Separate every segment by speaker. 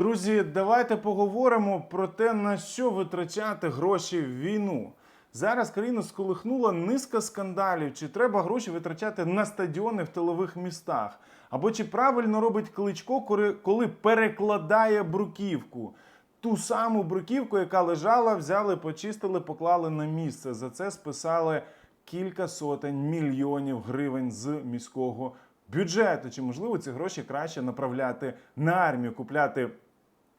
Speaker 1: Друзі, давайте поговоримо про те, на що витрачати гроші в війну. Зараз країну сколихнула низка скандалів, чи треба гроші витрачати на стадіони в тилових містах, або чи правильно робить кличко, коли- перекладає бруківку. Ту саму бруківку, яка лежала, взяли, почистили, поклали на місце. За це списали кілька сотень мільйонів гривень з міського бюджету. Чи можливо ці гроші краще направляти на армію, купляти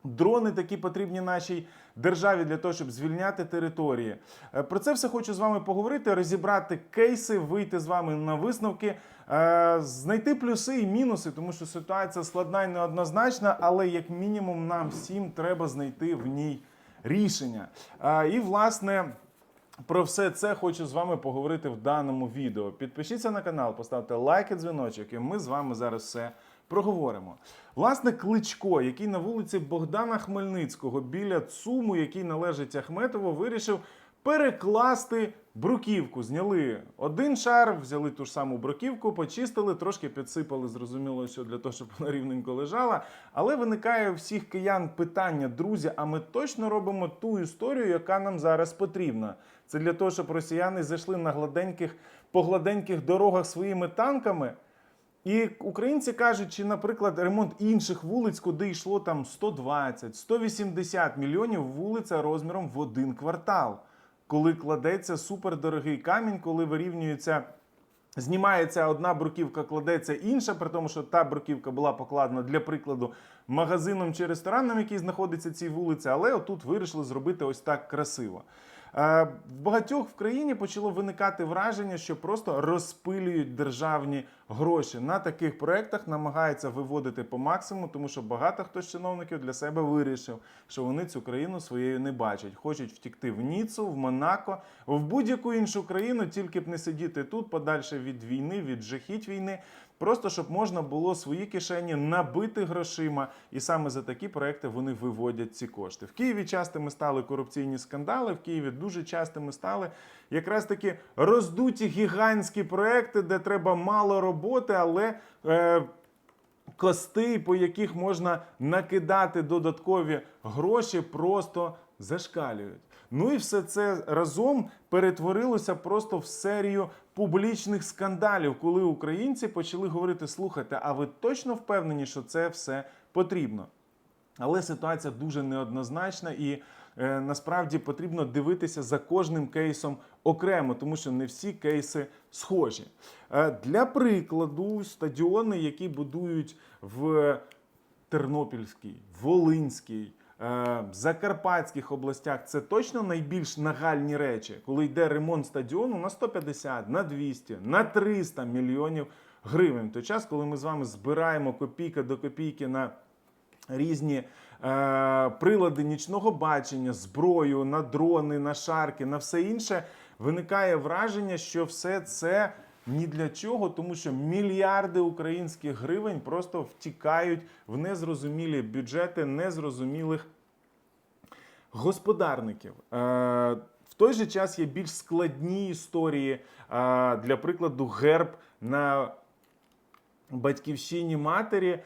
Speaker 1: Дрони такі потрібні нашій державі для того, щоб звільняти території. Е, Про це все хочу з вами поговорити, розібрати кейси, вийти з вами на висновки, е, знайти плюси і мінуси, тому що ситуація складна і неоднозначна, але як мінімум нам всім треба знайти в ній рішення. Е, І власне. Про все це хочу з вами поговорити в даному відео. Підпишіться на канал, поставте лайк і дзвіночок, і ми з вами зараз все проговоримо. Власне, Кличко, який на вулиці Богдана Хмельницького біля ЦУМу, який належить Ахметову, вирішив перекласти бруківку. Зняли один шар, взяли ту ж саму бруківку, почистили, трошки підсипали, зрозуміло, що для того, щоб вона рівненько лежала. Але виникає у всіх киян питання, друзі, а ми точно робимо ту історію, яка нам зараз потрібна. Це для того, щоб росіяни зайшли на гладеньких, по гладеньких дорогах своїми танками. І українці кажуть, чи, наприклад, ремонт інших вулиць, куди йшло там 120, 180 мільйонів вулиця розміром в один квартал, коли кладеться супердорогий камінь, коли вирівнюється. Знімається одна бруківка, кладеться інша, при тому, що та бруківка була покладена для прикладу магазином чи рестораном, який знаходиться цій вулиці, але отут вирішили зробити ось так красиво. Е, В багатьох в країні почало виникати враження, що просто розпилюють державні гроші на таких проєктах, намагаються виводити по максимуму, тому що багато хто з чиновників для себе вирішив, що вони цю країну своєю не бачать. Хочуть втікти в Ніцу, в Монако, в будь-яку іншу країну, тільки б не сидіти тут, подальше від війни, від жахіть війни. Просто щоб можна було свої кишені набити грошима, і саме за такі проекти вони виводять ці кошти. В Києві частими стали корупційні скандали. В Києві дуже частими стали якраз таки роздуті гігантські проекти, де треба мало роботи, але е, кости, по яких можна накидати додаткові гроші, просто зашкалюють. Ну і все це разом перетворилося просто в серію публічних скандалів, коли українці почали говорити: слухайте, а ви точно впевнені, що це все потрібно? Але ситуація дуже неоднозначна і е, насправді потрібно дивитися за кожним кейсом окремо, тому що не всі кейси схожі. Е, для прикладу, стадіони, які будують в Тернопільській, Волинській, е, Закарпатських областях, це точно найбільш нагальні речі, коли йде ремонт стадіону на 150, на 200, на 300 мільйонів гривень. В той час, коли ми з вами збираємо копійка до копійки на різні е, прилади нічного бачення, зброю, на дрони, на шарки, на все інше, виникає враження, що все це ні для чого, тому що мільярди українських гривень просто втікають в незрозумілі бюджети незрозумілих господарників. Е, в той же час є більш складні історії. Е, для прикладу, герб на батьківщині матері,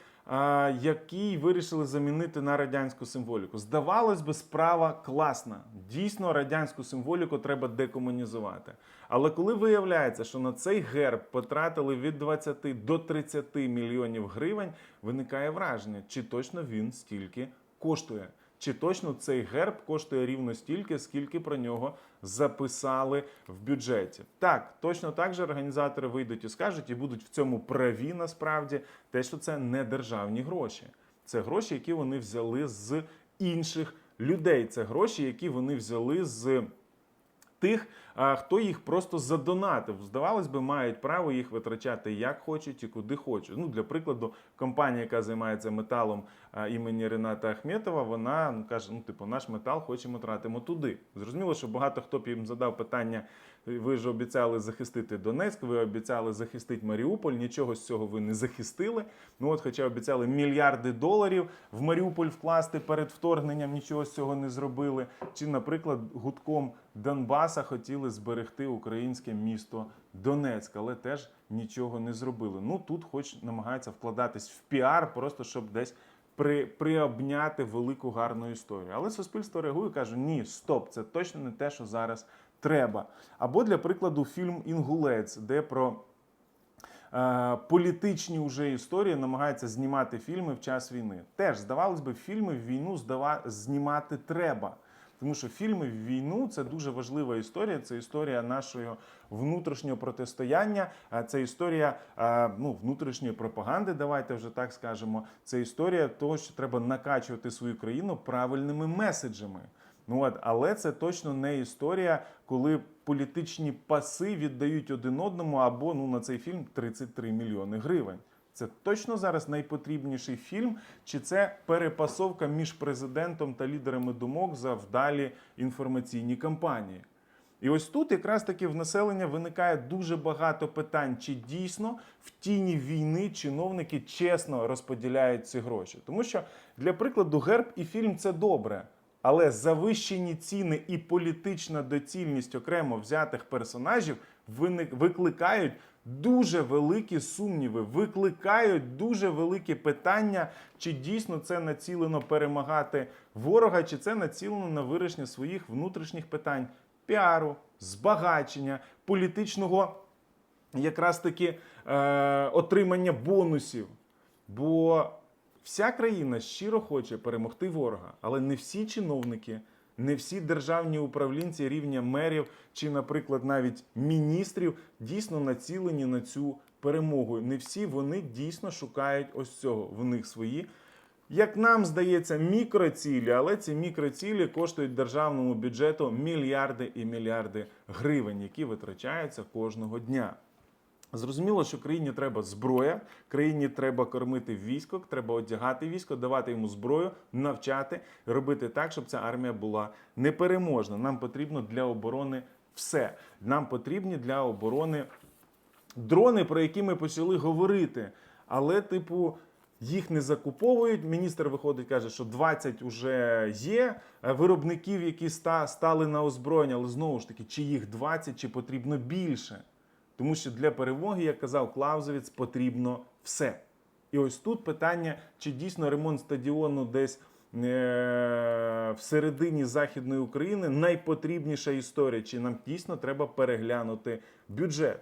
Speaker 1: який вирішили замінити на радянську символіку. Здавалось би, справа класна. Дійсно, радянську символіку треба декомунізувати. Але коли виявляється, що на цей герб потратили від 20 до 30 мільйонів гривень, виникає враження, чи точно він стільки коштує. Чи точно цей герб коштує рівно стільки, скільки про нього записали в бюджеті? Так, точно так же організатори вийдуть і скажуть, і будуть в цьому праві насправді те, що це не державні гроші. Це гроші, які вони взяли з інших людей. Це гроші, які вони взяли з тих, хто їх просто задонатив. Здавалось би, мають право їх витрачати як хочуть і куди хочуть. Ну, для прикладу, компанія, яка займається металом імені Рената Ахметова, вона ну, каже: ну, типу, наш метал хочемо тратимо туди. Зрозуміло, що багато хто б їм задав питання. Ви ж обіцяли захистити Донецьк, ви обіцяли захистити Маріуполь. Нічого з цього ви не захистили. Ну от, хоча обіцяли мільярди доларів в Маріуполь вкласти перед вторгненням, нічого з цього не зробили. Чи, наприклад, гудком Донбаса хотіли зберегти українське місто Донецьк, але теж нічого не зробили. Ну тут, хоч намагаються вкладатись в піар, просто щоб десь при, приобняти велику гарну історію. Але суспільство реагує каже: ні, стоп, це точно не те, що зараз треба. Або для прикладу, фільм Інгулець, де про е, політичні вже історії намагаються знімати фільми в час війни. Теж, здавалось би, фільми в війну здава... знімати треба. Тому що фільми в війну це дуже важлива історія. Це історія нашого внутрішнього протистояння, а це історія ну, внутрішньої пропаганди. Давайте вже так скажемо. Це історія того, що треба накачувати свою країну правильними меседжами. Ну от, але це точно не історія, коли політичні паси віддають один одному або ну на цей фільм 33 мільйони гривень. Це точно зараз найпотрібніший фільм, чи це перепасовка між президентом та лідерами думок за вдалі інформаційні кампанії? І ось тут якраз таки в населення виникає дуже багато питань, чи дійсно в тіні війни чиновники чесно розподіляють ці гроші. Тому що, для прикладу, герб і фільм це добре. Але завищені ціни і політична доцільність окремо взятих персонажів викликають дуже великі сумніви, викликають дуже великі питання, чи дійсно це націлено перемагати ворога, чи це націлено на вирішення своїх внутрішніх питань піару, збагачення, політичного якраз таки е, отримання бонусів. Бо вся країна щиро хоче перемогти ворога, але не всі чиновники, не всі державні управлінці рівня мерів чи, наприклад, навіть міністрів дійсно націлені на цю перемогу. Не всі вони дійсно шукають ось цього. В них свої. Як нам здається, мікроцілі, але ці мікроцілі коштують державному бюджету мільярди і мільярди гривень, які витрачаються кожного дня. Зрозуміло, що країні треба зброя, країні треба кормити військо, треба одягати військо, давати йому зброю, навчати, робити так, щоб ця армія була непереможна. Нам потрібно для оборони все. Нам потрібні для оборони дрони, про які ми почали говорити. Але, типу, їх не закуповують. Міністр виходить, каже, що 20 вже є е, виробників, які ста- стали на озброєння. Але знову ж таки, чи їх 20, чи потрібно більше? Тому що для перемоги, як казав Клаузевіц, потрібно все. І ось тут питання, чи дійсно ремонт стадіону десь е, в середині Західної України найпотрібніша історія, чи нам дійсно треба переглянути бюджет.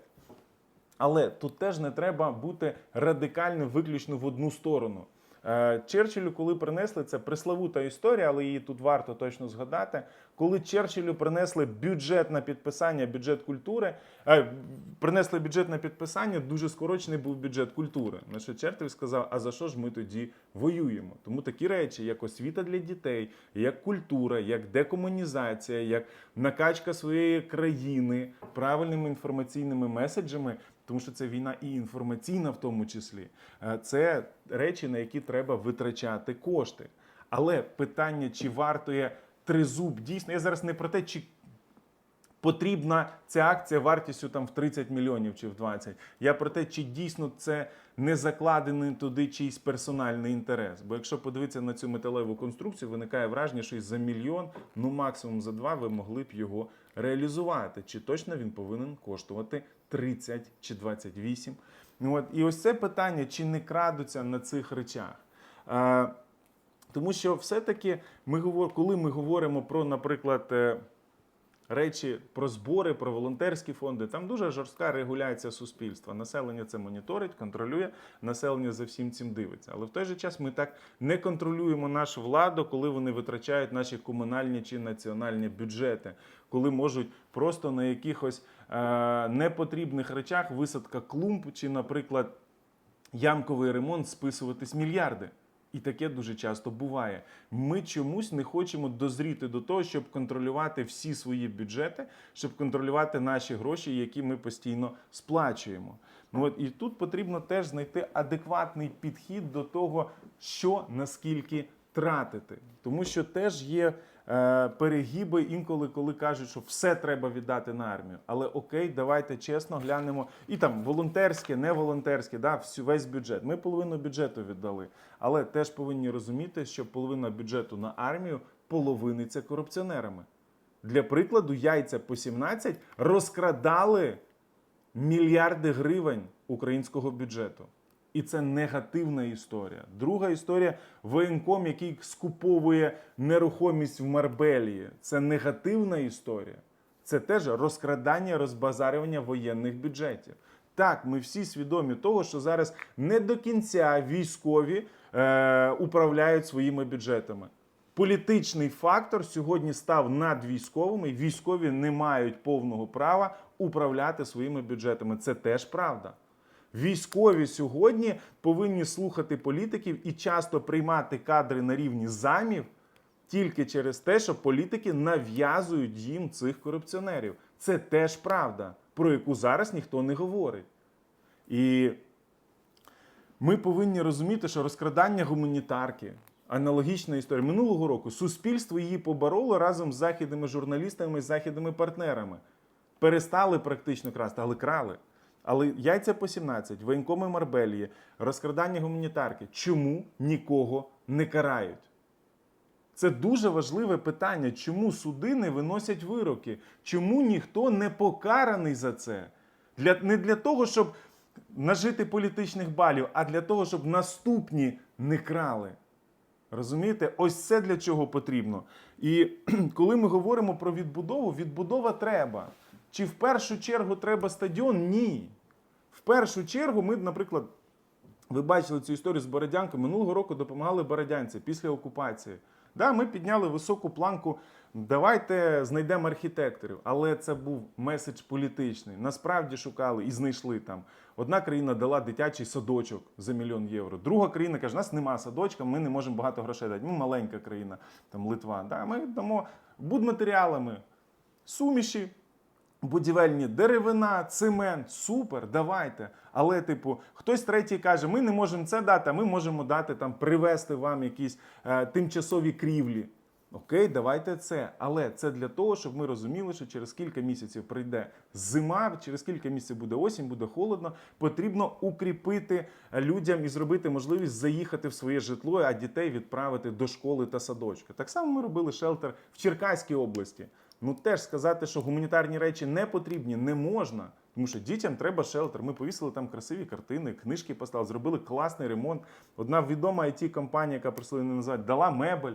Speaker 1: Але тут теж не треба бути радикально виключно в одну сторону. Е, Черчиллю, коли принесли це преславута історія, але її тут варто точно згадати. Коли Черчиллю принесли бюджет на підписання, бюджет культури, е, принесли бюджет на підписання, дуже скорочений був бюджет культури. На що Черчилль сказав: а за що ж ми тоді воюємо? Тому такі речі, як освіта для дітей, як культура, як декомунізація, як накачка своєї країни правильними інформаційними меседжами. Тому що це війна і інформаційна, в тому числі. Е, Це речі, на які треба витрачати кошти. Але питання, чи вартує тризуб дійсно, я зараз не про те, чи потрібна ця акція вартістю там в 30 мільйонів чи в 20. Я про те, чи дійсно це не закладений туди чийсь персональний інтерес. Бо якщо подивитися на цю металеву конструкцію, виникає враження, що і за мільйон, ну максимум за два, ви могли б його реалізувати. Чи точно він повинен коштувати 30 чи 28? Ну, от, і ось це питання, чи не крадуться на цих речах. Е, тому що все-таки ми говор, коли ми говоримо про, наприклад, е, речі про збори, про волонтерські фонди, там дуже жорстка регуляція суспільства. Населення це моніторить, контролює, населення за всім цим дивиться. Але в той же час ми так не контролюємо нашу владу, коли вони витрачають наші комунальні чи національні бюджети, коли можуть просто на якихось е, непотрібних речах висадка клумб чи, наприклад, ямковий ремонт списуватись мільярди. І таке дуже часто буває. Ми чомусь не хочемо дозріти до того, щоб контролювати всі свої бюджети, щоб контролювати наші гроші, які ми постійно сплачуємо. Ну от і тут потрібно теж знайти адекватний підхід до того, що наскільки тратити, тому що теж є перегіби інколи, коли кажуть, що все треба віддати на армію. Але окей, давайте чесно глянемо. І там волонтерське, не волонтерське, да, весь бюджет. Ми половину бюджету віддали, але теж повинні розуміти, що половина бюджету на армію половиниться корупціонерами. Для прикладу, яйця по 17 розкрадали мільярди гривень українського бюджету. І це негативна історія. Друга історія воєнком, який скуповує нерухомість в Марбелії. Це негативна історія. Це теж розкрадання, розбазарювання воєнних бюджетів. Так, ми всі свідомі того, що зараз не до кінця військові е, управляють своїми бюджетами. Політичний фактор сьогодні став над військовими. Військові не мають повного права управляти своїми бюджетами. Це теж правда. Військові сьогодні повинні слухати політиків і часто приймати кадри на рівні замів тільки через те, що політики нав'язують їм цих корупціонерів. Це теж правда, про яку зараз ніхто не говорить. І ми повинні розуміти, що розкрадання гуманітарки, аналогічна історія. Минулого року суспільство її побороло разом з західними журналістами і західними партнерами. Перестали практично красти, але крали. Але яйця по 17, воєнкоми Марбелії, розкрадання гуманітарки. Чому нікого не карають? Це дуже важливе питання, чому суди не виносять вироки, чому ніхто не покараний за це. Для, не для того, щоб нажити політичних балів, а для того, щоб наступні не крали. Розумієте, ось це для чого потрібно. І коли ми говоримо про відбудову, відбудова треба. Чи в першу чергу треба стадіон? Ні. В першу чергу ми, наприклад, ви бачили цю історію з Бородянкою. Минулого року допомагали бородянці після окупації. Да, ми підняли високу планку. Давайте знайдемо архітекторів. Але це був меседж політичний. Насправді шукали і знайшли там. Одна країна дала дитячий садочок за мільйон євро. Друга країна каже: у нас нема садочка, ми не можемо багато грошей дати. Ми маленька країна, там Литва. Да, ми дамо будматеріалами, суміші, будівельні деревина, цемент, супер, давайте. Але, типу, хтось третій каже, ми не можемо це дати, а ми можемо дати там, привезти вам якісь е, тимчасові крівлі. Окей, давайте це. Але це для того, щоб ми розуміли, що через кілька місяців прийде зима, через кілька місяців буде осінь, буде холодно. Потрібно укріпити людям і зробити можливість заїхати в своє житло, а дітей відправити до школи та садочка. Так само ми робили шелтер в Черкаській області. Ну теж сказати, що гуманітарні речі не потрібні, не можна. Тому що дітям треба шелтер. Ми повісили там красиві картини, книжки поставили, зробили класний ремонт. Одна відома it компанія яка просила не назвати, дала мебель.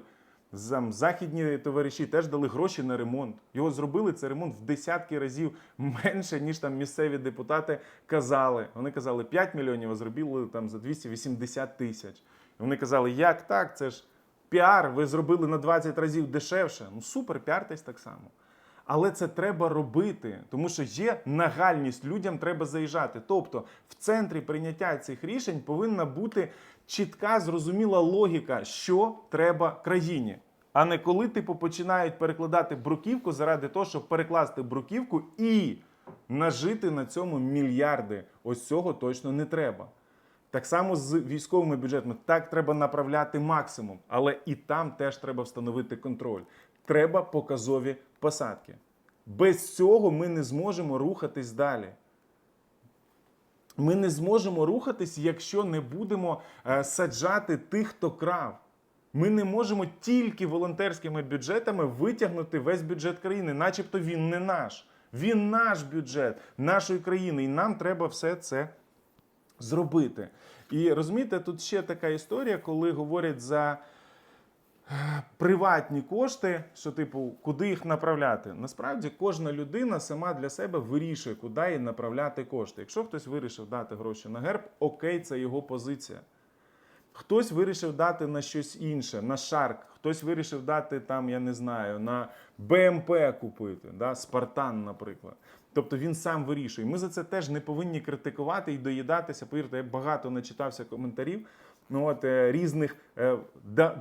Speaker 1: Західні товариші теж дали гроші на ремонт. Його зробили цей ремонт в десятки разів менше, ніж там місцеві депутати казали. Вони казали 5 мільйонів, а зробили там за 280 тисяч. Вони казали, як так? Це ж піар, ви зробили на 20 разів дешевше. Ну супер, піартесь так само. Але це треба робити, тому що є нагальність, людям треба заїжджати. Тобто в центрі прийняття цих рішень повинна бути чітка, зрозуміла логіка, що треба країні. А не коли типу починають перекладати бруківку заради того, щоб перекласти бруківку і нажити на цьому мільярди. Ось цього точно не треба. Так само з військовими бюджетами. Так треба направляти максимум, але і там теж треба встановити контроль. Треба показові посадки. Без цього ми не зможемо рухатись далі. Ми не зможемо рухатись, якщо не будемо е, саджати тих, хто крав. Ми не можемо тільки волонтерськими бюджетами витягнути весь бюджет країни, начебто він не наш. Він наш бюджет нашої країни, і нам треба все це зробити. І розумієте, тут ще така історія, коли говорять за е, приватні кошти, що, типу, куди їх направляти. Насправді кожна людина сама для себе вирішує, куди їй направляти кошти. Якщо хтось вирішив дати гроші на герб, окей, це його позиція. Хтось вирішив дати на щось інше, на шарк, хтось вирішив дати там, я не знаю, на БМП купити, да? Спартан, наприклад. Тобто він сам вирішує. Ми за це теж не повинні критикувати і доїдатися. Повірте, я багато начитався коментарів ну, от, е, різних е,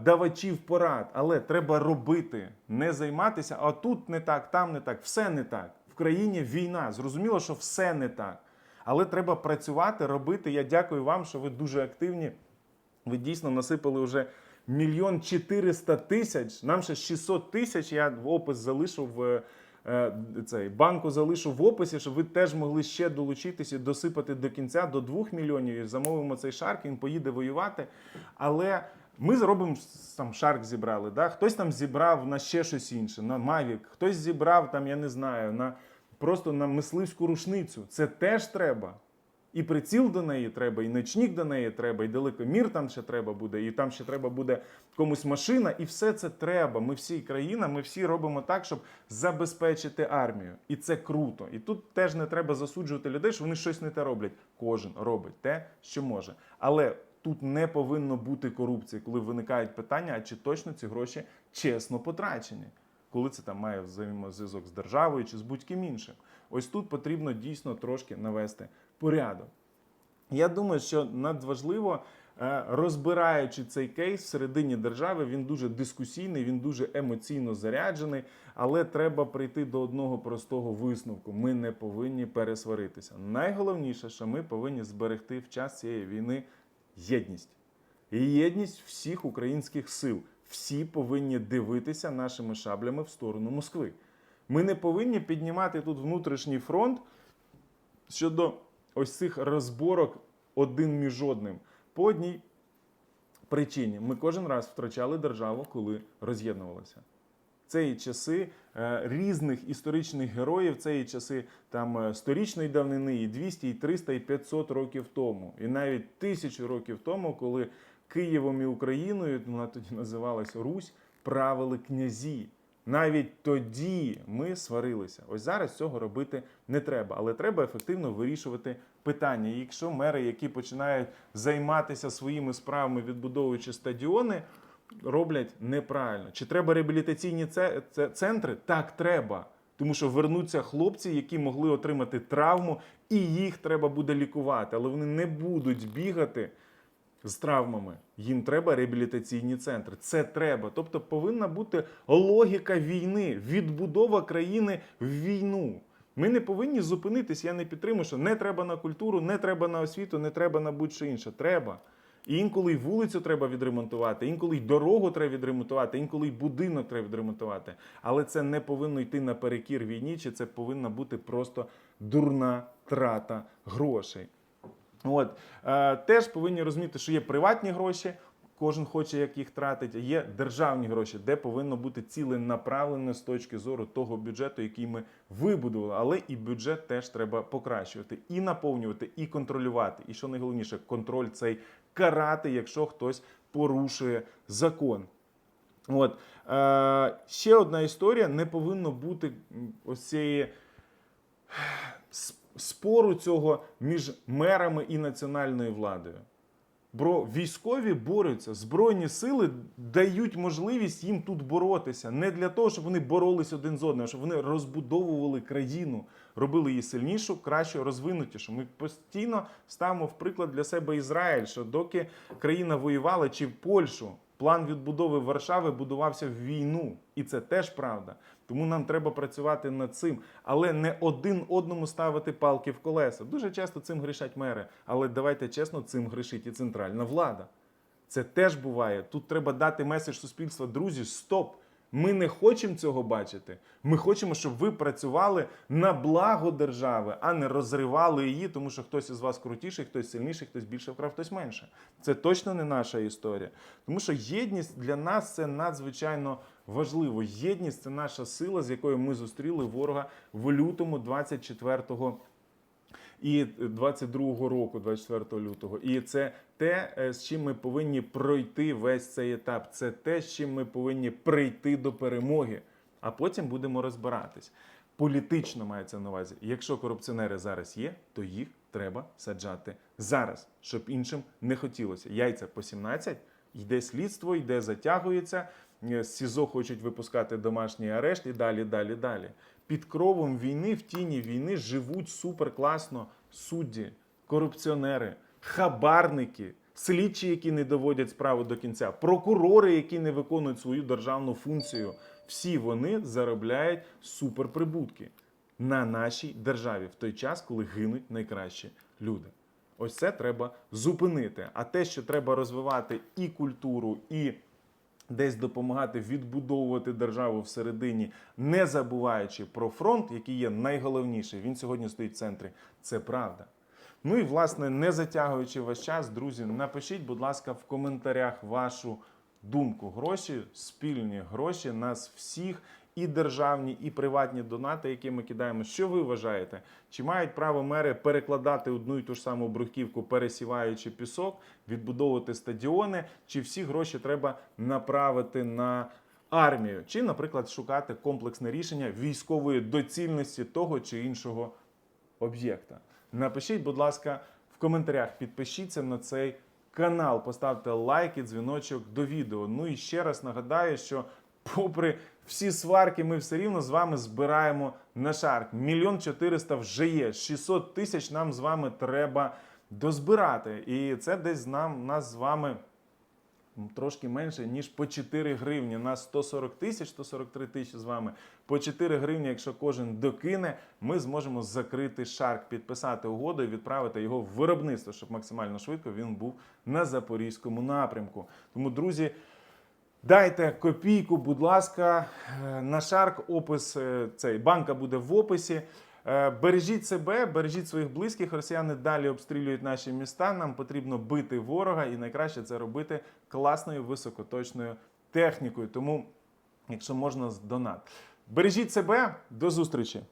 Speaker 1: давачів порад. Але треба робити, не займатися, а тут не так, там не так, все не так. В країні війна. Зрозуміло, що все не так. Але треба працювати, робити. Я дякую вам, що ви дуже активні. Ви дійсно насипали вже мільйон чотириста тисяч. Нам ще 600 тисяч. Я в опис залишив е, цей банку залишу в описі, щоб ви теж могли ще долучитися і досипати до кінця до 2 мільйонів. І замовимо цей шарк, він поїде воювати. Але ми зробимо там шарк зібрали. Да? Хтось там зібрав на ще щось інше, на Mavic, хтось зібрав там, я не знаю, на просто на мисливську рушницю. Це теж треба. І приціл до неї треба, і ночник до неї треба, і далекомір там ще треба буде, і там ще треба буде комусь машина, і все це треба. Ми всі країна, ми всі робимо так, щоб забезпечити армію. І це круто. І тут теж не треба засуджувати людей, що вони щось не те роблять. Кожен робить те, що може. Але тут не повинно бути корупції, коли виникають питання, а чи точно ці гроші чесно потрачені, коли це там має взаємозв'язок з державою чи з будь-ким іншим. Ось тут потрібно дійсно трошки навести порядок. Я думаю, що надважливо, е, розбираючи цей кейс всередині держави, він дуже дискусійний, він дуже емоційно заряджений, але треба прийти до одного простого висновку: ми не повинні пересваритися. Найголовніше, що ми повинні зберегти в час цієї війни єдність. І єдність всіх українських сил. Всі повинні дивитися нашими шаблями в сторону Москви. Ми не повинні піднімати тут внутрішній фронт щодо ось цих розборок один між одним. По одній причині ми кожен раз втрачали державу, коли роз'єднувалися. Це і часи е, різних історичних героїв, це і часи там е, сторічної давнини, і 200, і 300, і 500 років тому, і навіть тисячу років тому, коли Києвом і Україною, вона тоді називалась Русь, правили князі. Навіть тоді ми сварилися. Ось зараз цього робити не треба, але треба ефективно вирішувати питання. І якщо мери, які починають займатися своїми справами, відбудовуючи стадіони, роблять неправильно. Чи треба реабілітаційні це- це- центри? Так, треба. Тому що вернуться хлопці, які могли отримати травму, і їх треба буде лікувати, але вони не будуть бігати з травмами. Їм треба реабілітаційні центри. Це треба. Тобто повинна бути логіка війни, відбудова країни в війну. Ми не повинні зупинитись. Я не підтримую, що не треба на культуру, не треба на освіту, не треба на будь-що інше. Треба. І інколи й вулицю треба відремонтувати, інколи й дорогу треба відремонтувати, інколи й будинок треба відремонтувати. Але це не повинно йти наперекір війні, чи це повинна бути просто дурна трата грошей. От е, теж повинні розуміти, що є приватні гроші. Кожен хоче, як їх тратить. Є державні гроші, де повинно бути ціленаправлене з точки зору того бюджету, який ми вибудували. Але і бюджет теж треба покращувати, і наповнювати, і контролювати. І що найголовніше, контроль цей карати, якщо хтось порушує закон. От е, ще одна історія: не повинно бути ось цієї спору цього між мерами і національною владою. Бро військові борються, збройні сили дають можливість їм тут боротися не для того, щоб вони боролись один з одним, а щоб вони розбудовували країну, робили її сильнішу, кращу, розвинутішу. Ми постійно ставимо в приклад для себе Ізраїль, що доки країна воювала чи Польщу, план відбудови Варшави будувався в війну, і це теж правда. Тому нам треба працювати над цим, але не один одному ставити палки в колеса. Дуже часто цим грішать мери, але давайте чесно, цим грішить і центральна влада. Це теж буває. Тут треба дати меседж суспільства. Друзі, стоп! Ми не хочемо цього бачити. Ми хочемо, щоб ви працювали на благо держави, а не розривали її, тому що хтось із вас крутіший, хтось сильніший, хтось більше вкрав, хтось менше. Це точно не наша історія. Тому що єдність для нас це надзвичайно важливо. Єдність це наша сила, з якою ми зустріли ворога в лютому 24-го і 22-го року, 24 лютого. І це те, е, з чим ми повинні пройти весь цей етап. Це те, з чим ми повинні прийти до перемоги. А потім будемо розбиратись. Політично мається на увазі. Якщо корупціонери зараз є, то їх треба саджати зараз, щоб іншим не хотілося. Яйця по 17, йде слідство, йде затягується. е, З СІЗО хочуть випускати домашній арешт і далі, далі, далі. Під кровом війни, в тіні війни живуть суперкласно судді, корупціонери, хабарники, слідчі, які не доводять справу до кінця, прокурори, які не виконують свою державну функцію. Всі вони заробляють суперприбутки на нашій державі в той час, коли гинуть найкращі люди. Ось це треба зупинити. А те, що треба розвивати і культуру, і десь допомагати відбудовувати державу всередині, не забуваючи про фронт, який є найголовніший. Він сьогодні стоїть в центрі. Це правда. Ну і власне, не затягуючи ваш час, друзі, напишіть, будь ласка, в коментарях вашу думку. Гроші, спільні гроші нас всіх. і державні, і приватні донати, які ми кидаємо. Що ви вважаєте? Чи мають право мери перекладати одну і ту ж саму бруківку, пересіваючи пісок, відбудовувати стадіони? Чи всі гроші треба направити на армію? Чи, наприклад, шукати комплексне рішення військової доцільності того чи іншого об'єкта? Напишіть, будь ласка, в коментарях, підпишіться на цей канал, поставте лайк і дзвіночок до відео. Ну і ще раз нагадаю, що попри всі сварки, ми все рівно з вами збираємо на шарк. Мільйон чотириста вже є. 600 тисяч нам з вами треба дозбирати. І це десь нам нас з вами трошки менше, ніж по 4 гривні. На 140 тисяч, 143 тисячі з вами. По 4 гривні, якщо кожен докине, ми зможемо закрити шарк, підписати угоду і відправити його в виробництво, щоб максимально швидко він був на запорізькому напрямку. Тому, друзі. Дайте копійку, будь ласка, е, на шарк опис е, цей банка буде в описі. Е, Бережіть себе, бережіть своїх близьких. Росіяни далі обстрілюють наші міста. Нам потрібно бити ворога, і найкраще це робити класною високоточною технікою. Тому, якщо можна, з донат. Бережіть себе, до зустрічі!